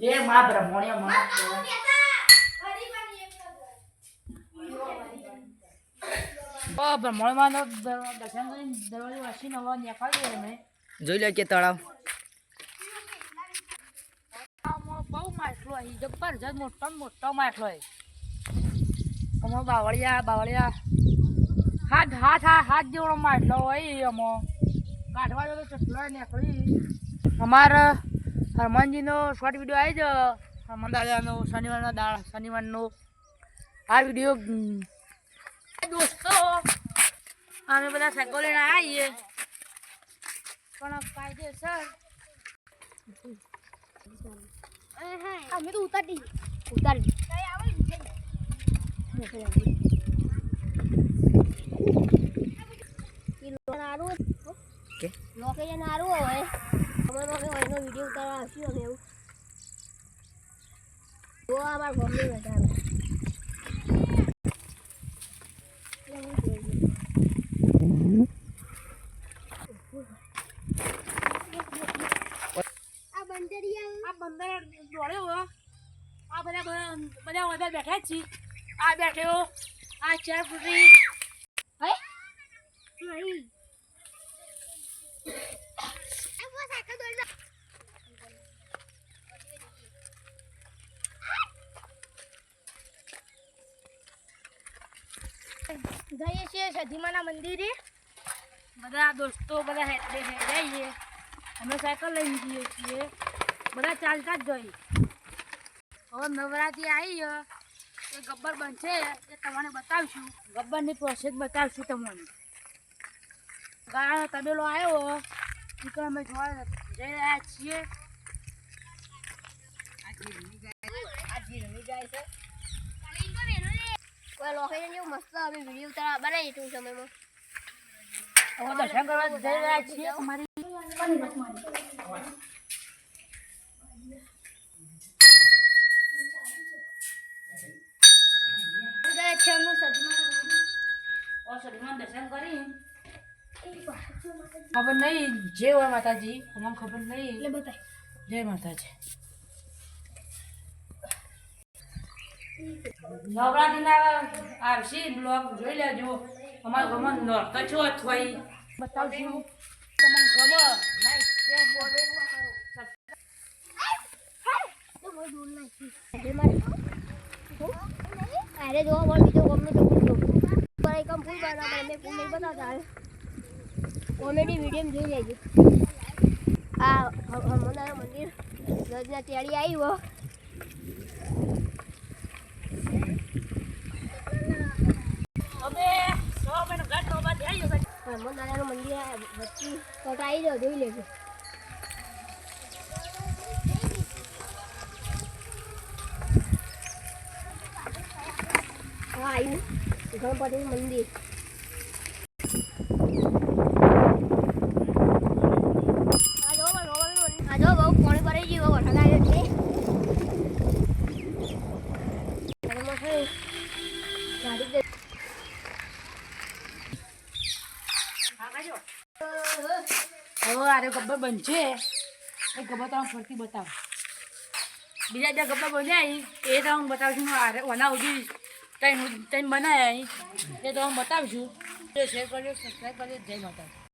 એ મા બ્રહ્મણ્યમાં. ઓ બ્રહ્મણમાં દર્શન કરીને દરવાજો વાંચીને હવે નીકળીએ અમે જોઈ લો કે તળાવ. બહુ માટલો અહીં જબરજસ્ત મોટો ને મોટો માટલો હોય અમો બાવળિયા બાવળિયા. હાથ હાથ હાથ હાથ જેવડો માટલો હોય અમો કાઢવા જો તો ચટલો નીકળી અમારા હનુમાનજીનો શોર્ટ વીડિયો આવી જ હનુમાન દાદાનો શનિવારનો દાળ શનિવારનો. આ વીડિયો દોસ્તો અમે બધા સાયકલ લઈને આવીએ પણ કાયદેસર. અમે તો ઉતારી ઉતારી કે? લોકેશન સારું હોય અમે અમે એનો વીડિયો ઉતારવા આવશું અમે એવું જો અમાર ગમે વધારે આ બધા બધા બધા બેઠા જ આ બેઠ્યો આ ચાર ફૂટી. હે? નહીં જઈએ છીએ સધીમાના મંદિરે. બધા દોસ્તો, બધા હેડે જઈએ. અમે સાયકલ લઈને જઈએ છીએ. બધા ચાલતા જ જઈએ. હવે નવરાત્રી આવી છે. એ ગબ્બર બનશે એ તમને બતાવશું. ગબ્બરની પ્રોસેસ બતાવશું તમને. ગાળાનો તબેલો આવ્યો. તો અમે જોવા જઈ રહ્યા છીએ. કોઈ લોકેશન જેવું મસ્ત અમે વીડિયો ઉતારવા બનાવી ટૂંક સમયમાં હવે દર્શન કરવા જઈ રહ્યા છીએ અમારી ખબર નહીં જે હોય માતાજી અમને ખબર નહીં જય માતાજી નવરાત્રીના આવશે, બ્લોગ જોઈ લેજો. અમારા ઘરમાં નોરતા છો અથવા બતાવશું તમને ગમનો કોમેડી વીડિયો જોઈ લેજો. આ હનુમાનદાર મંદિર. રજના તેડી આવી હનુમાનદાદાનું મંદિર વચ્ચે આવી જાઓ જોઈ લેજો. હા આવ્યું ગણપતિનું મંદિર. હવે આરે ગબ્બર બનશે. એ ગબ્બર તમે ફરતી બતાવો. બીજા બીજા ગબ્બર અહીં. એ હું બતાવશું આરે ઓના સુધી ત્રણ ત્રણ બનાવ્યા તો હું તમને બતાવશું. શેર કરજો સબસ્ક્રાઈબ કરજો, જય માતા